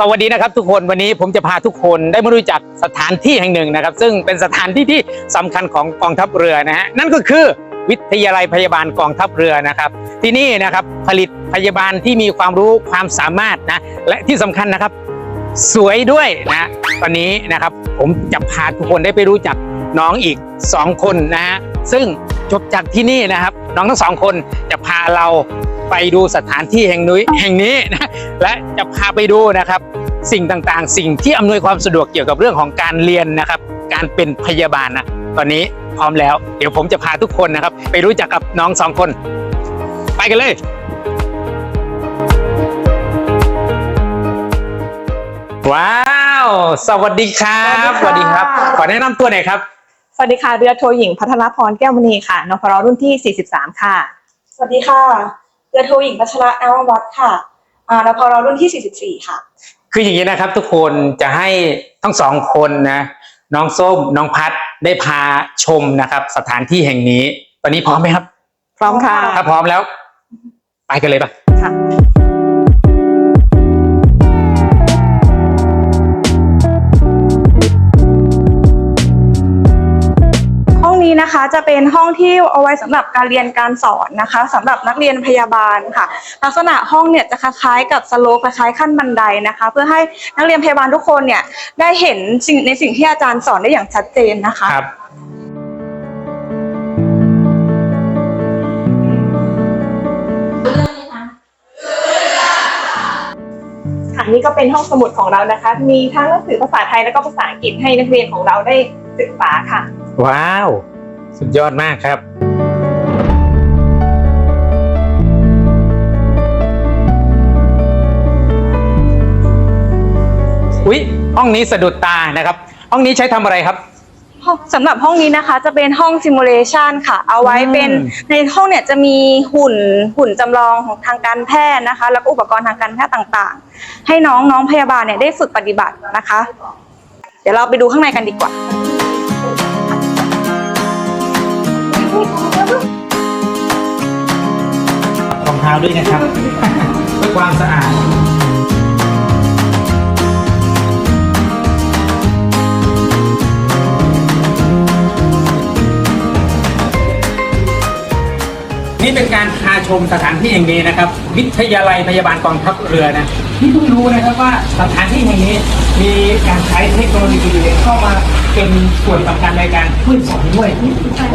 สวัสดีนะครับทุกคนวันนี้ผมจะพาทุกคนได้มารู้จักสถานที่แห่งหนึ่งนะครับ ซึ่งเป็นสถานที่ที่สำคัญของกองทัพเรือนะฮะนั่นก็คือวิทยาลัยพยาบาลกองทัพเรือนะครับ ที่นี่นะครับผลิตพยาบาลที่มีความรู้ความสามารถนะและที่สำคัญนะครับ สวยด้วยนะตอนนี้นะครับผมจะพาทุกคนได้ไปรู้จักน้องอีก 2 คนนะฮะซึ่งจบจากที่นี่นะครับ น้องทั้งสองคนจะพาเราไปดูสถานที่แห่งนี้แห่งนี้นะและจะพาไปดูนะครับ สิ่งต่างๆ สิ่งที่อำนวยความสะดวกเกี่ยวกับเรื่องของการเรียนนะครับ การเป็นพยาบาลนะตอนนี้พร้อมแล้ว เดี๋ยวผมจะพาทุกคนนะครับ ไปรู้จักกับน้องสองคน ไปกันเลยว้าว สวัสดีครับ สวัสดีค่ะขอแนะนำตัวหน่อยครับ สวัสดีค่ะ เรือโทหญิงพัทรพรแก้วมณีค่ะนพรรุ่นที่ 43 ค่ะ สวัสดีค่ะ เรือโทหญิงพัชระนววัฒน์ค่ะอ่านพรรุ่นที่ 44 ค่ะ คืออย่างนี้นะครับ ทุกคนจะให้ทั้งสองคนนะน้องส้มน้องพัดได้พาชมนะครับ สถานที่แห่งนี้ ตอนนี้พร้อมไหมครับ พร้อมค่ะ ถ้าพร้อมแล้ว ไปกันเลยปะค่ะ นี้นะคะจะเป็นห้องที่เอาไว้สำหรับการเรียนการสอนนะคะสำหรับนักเรียนพยาบาลค่ะ ลักษณะห้องเนี่ยจะคล้ายๆกับสโลปคล้ายๆขั้นบันไดนะคะ เพื่อให้นักเรียนพยาบาลทุกคนเนี่ยได้เห็นสิ่งในสิ่งที่อาจารย์สอนได้อย่างชัดเจนนะคะครับค่ะนี่ก็เป็นห้องสมุดของเรานะคะ มีทั้งหนังสือภาษาไทยแล้วก็ภาษาอังกฤษให้นักเรียนของเราได้ศึกษาค่ะ ว้าว สุดยอดมากครับ อุ๊ย ห้องนี้สะดุดตานะครับ ห้องนี้ใช้ทำอะไรครับห้องสำหรับห้องนี้นะคะจะเป็นห้องซิมูเลชันค่ะ เอาไว้เป็นอืม ในห้องเนี่ยจะมีหุ่นหุ่นจำลองของทางการแพทย์นะคะ แล้วก็อุปกรณ์ทางการแพทย์ต่างๆ ให้น้องน้องพยาบาลเนี่ยได้ฝึกปฏิบัตินะคะ เดี๋ยวเราไปดูข้างในกันดีกว่า รองเท้าด้วยนะครับ เพื่อความสะอาด นี่เป็นการพาชมสถานที่แห่งนี้นะครับ วิทยาลัยพยาบาลกองทัพเรือนะที่เพิ่งรู้นะครับว่าสถานที่แห่งนี้มีการใช้เทคโนโลยีเข้ามาเป็นส่วนสำคัญในการช่วยสอนด้วย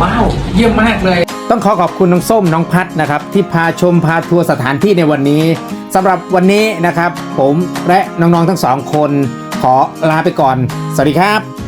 ว้าวเยี่ยมมากเลย ต้องขอขอบคุณน้องส้มน้องพัดนะครับ ที่พาชมพาทัวร์สถานที่ในวันนี้สำหรับวันนี้นะครับ ผมและน้องๆทั้งสองคน ขอลาไปก่อน สวัสดีครับ